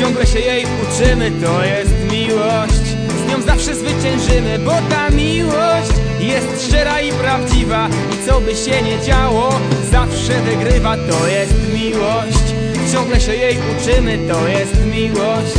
Ciągle się jej uczymy, to jest miłość. Z nią zawsze zwyciężymy, bo ta miłość Jest szczera i prawdziwa. I co by się nie działo Zawsze wygrywa, to jest miłość. Ciągle się jej uczymy, to jest miłość.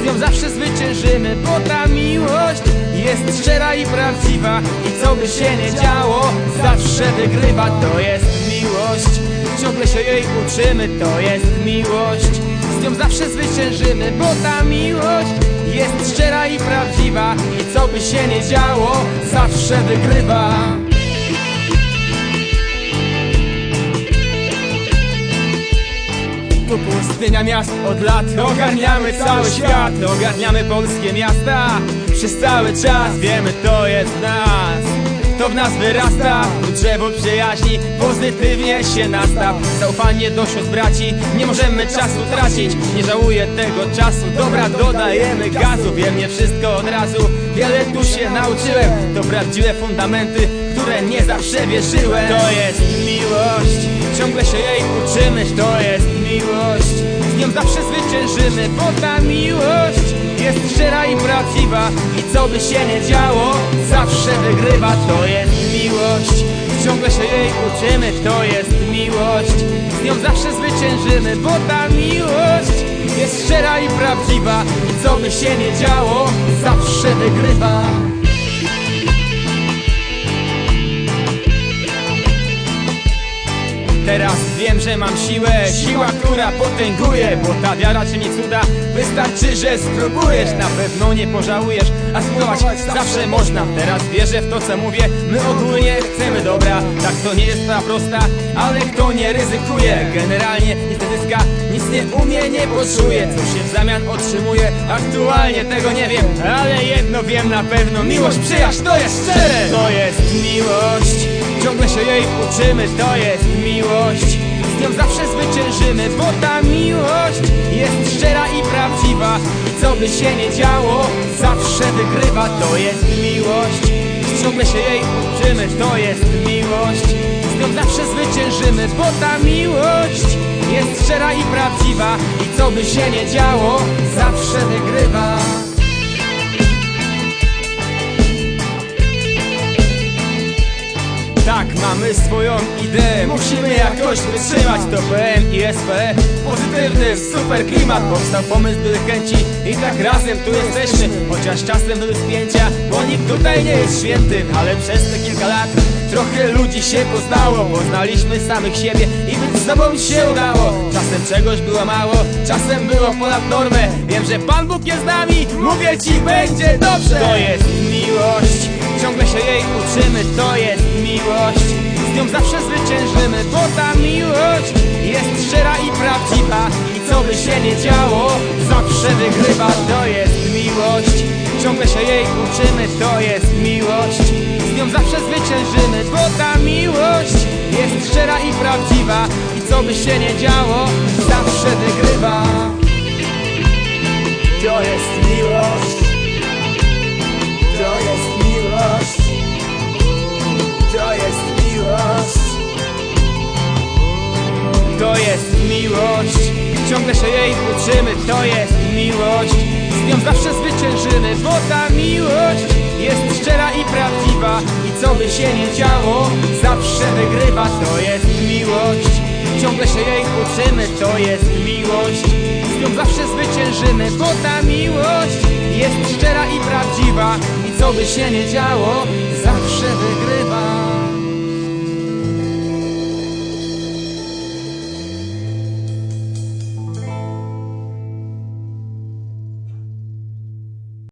Z nią zawsze zwyciężymy, bo ta miłość Jest szczera i prawdziwa. I co by się nie działo Zawsze wygrywa, to jest miłość. Ciągle się jej uczymy, to jest miłość Zawsze zwyciężymy, bo ta miłość Jest szczera i prawdziwa I co by się nie działo Zawsze wygrywa. Tu pustynia miast od lat Ogarniamy cały świat Ogarniamy polskie miasta. Przez cały czas wiemy to jest nas To w nas wyrasta. Drzewo przyjaźni Pozytywnie się nastaw Zaufanie do sióstr braci Nie możemy czasu tracić. Nie żałuję tego czasu. Dobra dodajemy gazu. Wiem nie wszystko od razu Wiele tu się nauczyłem. To prawdziwe fundamenty Które nie zawsze wierzyłem. To jest miłość. Ciągle się jej uczymy, to jest miłość. Z nią zawsze zwyciężymy, bo ta miłość Jest szczera i prawdziwa. I co by się nie działo, zawsze wygrywa. To jest miłość. Ciągle się jej uczymy, to jest miłość. Z nią zawsze zwyciężymy, bo ta miłość Jest szczera i prawdziwa. I co by się nie działo, zawsze wygrywa Teraz. Wiem, że mam siłę, siła, która potęguje Bo ta wiara czyni cuda, wystarczy, że spróbujesz. Na pewno nie pożałujesz, a spróbować zawsze można. Teraz wierzę w to, co mówię, my ogólnie chcemy dobra Tak to nie jest sprawa prosta, ale kto nie ryzykuje? Generalnie nic nie zyska, nic nie umie, nie poczuje. Co się w zamian otrzymuje, aktualnie tego nie wiem Ale jedno wiem na pewno, miłość, przyjaźń to jest szczere. To jest miłość. Ciągle się jej uczymy, to jest miłość. Z nią zawsze zwyciężymy, bo ta miłość Jest szczera i prawdziwa. Co by się nie działo, zawsze wygrywa. To jest miłość Ciągle się jej uczymy, to jest miłość. Z nią zawsze zwyciężymy, bo ta miłość Jest szczera i prawdziwa. I co by się nie działo, zawsze wygrywa mamy swoją ideę, musimy jakoś wytrzymać. To PM i SPE, pozytywny, super klimat. Powstał pomysł by chęci i tak razem tu jesteśmy. Chociaż czasem były spięcia, bo nikt tutaj nie jest święty. Ale przez te kilka lat trochę ludzi się poznało. Poznaliśmy samych siebie i być z sobą się udało. Czasem czegoś było mało, czasem było ponad normę. Wiem, że Pan Bóg jest z nami, mówię Ci, będzie dobrze. To jest miłość Ciągle się jej uczymy, to jest miłość. Z nią zawsze zwyciężymy, bo ta miłość Jest szczera i prawdziwa. I co by się nie działo, zawsze wygrywa To jest miłość. Ciągle się jej uczymy, to jest miłość. Z nią zawsze zwyciężymy, bo ta miłość Jest szczera i prawdziwa. I co by się nie działo, zawsze wygrywa. To jest miłość Ciągle się jej uczymy To jest miłość. Z nią zawsze zwyciężymy Bo ta miłość Jest szczera i prawdziwa. I co by się nie działo Zawsze wygrywa. To jest miłość. Ciągle się jej uczymy To jest miłość. Z nią zawsze zwyciężymy Bo ta miłość Jest szczera i prawdziwa. I co by się nie działo Zawsze wygrywa